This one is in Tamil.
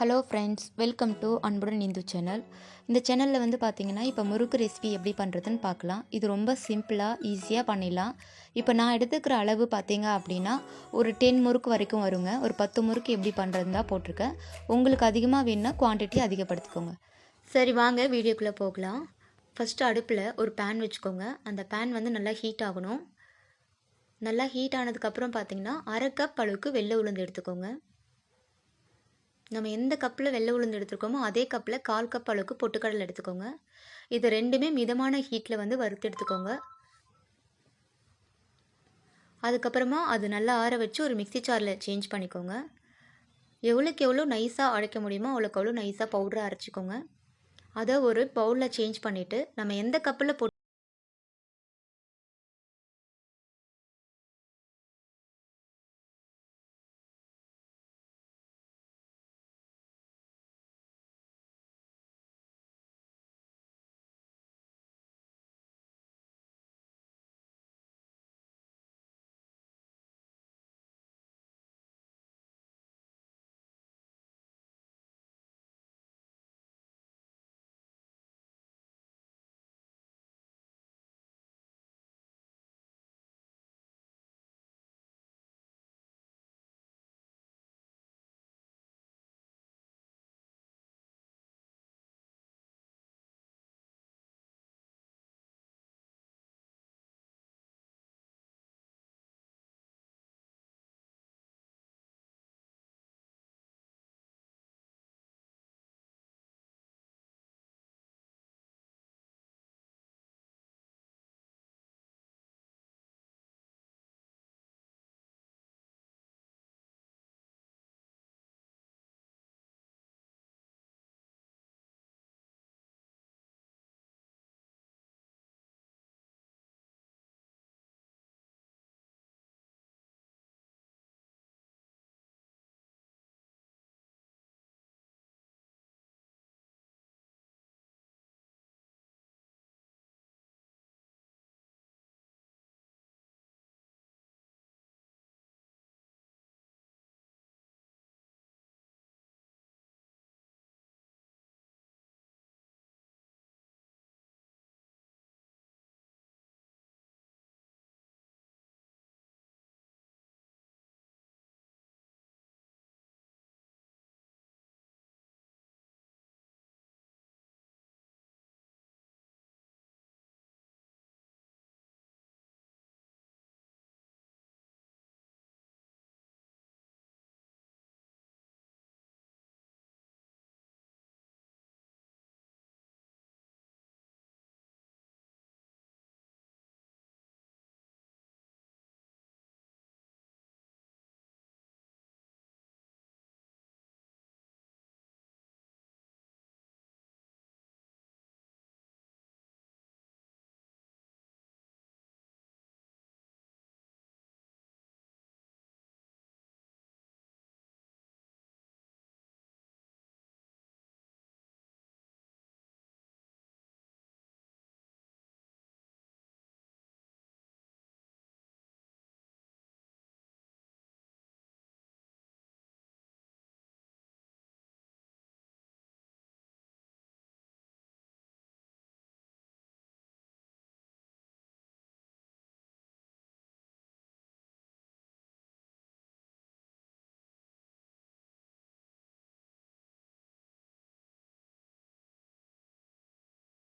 ஹலோ ஃப்ரெண்ட்ஸ் வெல்கம் டு அன்புடன் இந்து சேனல் இந்த சேனலில் வந்து பார்த்தீங்கன்னா இப்போ முறுக்கு ரெசிபி எப்படி பண்ணுறதுன்னு பார்க்கலாம் இது ரொம்ப சிம்பிளாக ஈஸியாக பண்ணிடலாம். இப்போ நான் எடுத்துக்கிற அளவு பார்த்தீங்க அப்படின்னா ஒரு டென் முறுக்கு வரைக்கும் வருங்க. ஒரு பத்து முறுக்கு எப்படி பண்ணுறதுன்னு தான் போட்டிருக்கேன். உங்களுக்கு அதிகமாக வேணும்னா குவான்டிட்டி அதிகப்படுத்திக்கோங்க. சரி வாங்க வீடியோக்குள்ளே போகலாம். ஃபஸ்ட்டு அடுப்பில் ஒரு பேன் வச்சுக்கோங்க. அந்த பேன் வந்து நல்லா ஹீட் ஆகணும். நல்லா ஹீட் ஆனதுக்கப்புறம் பார்த்தீங்கன்னா அரை கப் அளவுக்கு வெள்ளை உளுந்து எடுத்துக்கோங்க. நம்ம எந்த கப்பில் வெள்ளை உளுந்து எடுத்துருக்கோமோ அதே கப்பில் கால் கப் அளவுக்கு பொட்டுக்கடலை எடுத்துக்கோங்க. இது ரெண்டுமே மிதமான ஹீட்டில் வந்து வறுத்து எடுத்துக்கோங்க. அதுக்கப்புறமா அது நல்லா ஆற வச்சு ஒரு மிக்ஸி சாரில் சேஞ்ச் பண்ணிக்கோங்க. எவ்வளோக்கு எவ்வளோ நைஸாக அரைக்க முடியுமோ அவ்வளோக்கு அவ்வளோ நைஸாக பவுடரை அரைச்சிக்கோங்க. அதை ஒரு பவுலில் சேஞ்ச் பண்ணிவிட்டு நம்ம எந்த கப்பில்